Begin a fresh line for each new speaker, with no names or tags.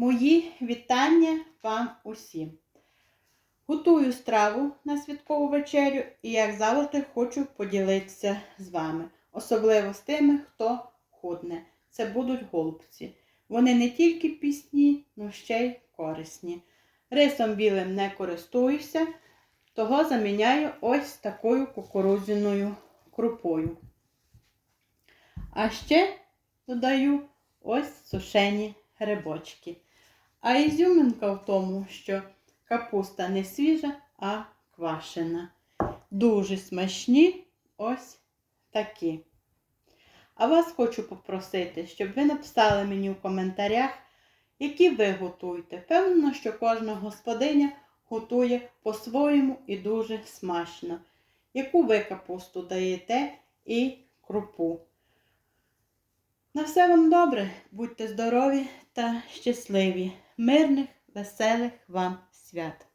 Мої вітання вам усім. Готую страву на святкову вечерю і, як завжди, хочу поділитися з вами. Особливо з тими, хто худне. Це будуть голубці. Вони не тільки пісні, але ще й корисні. Рисом білим не користуюся, того заміняю ось такою кукурудзяною крупою. А ще додаю ось сушені грибочки. А ізюминка в тому, що капуста не свіжа, а квашена. Дуже смачні ось такі. А вас хочу попросити, щоб ви написали мені в коментарях, які ви готуєте. Певно, що кожна господиня готує по-своєму і дуже смачно. Яку ви капусту даєте і крупу. На все вам добре, будьте здорові та щасливі, мирних, веселих вам свят!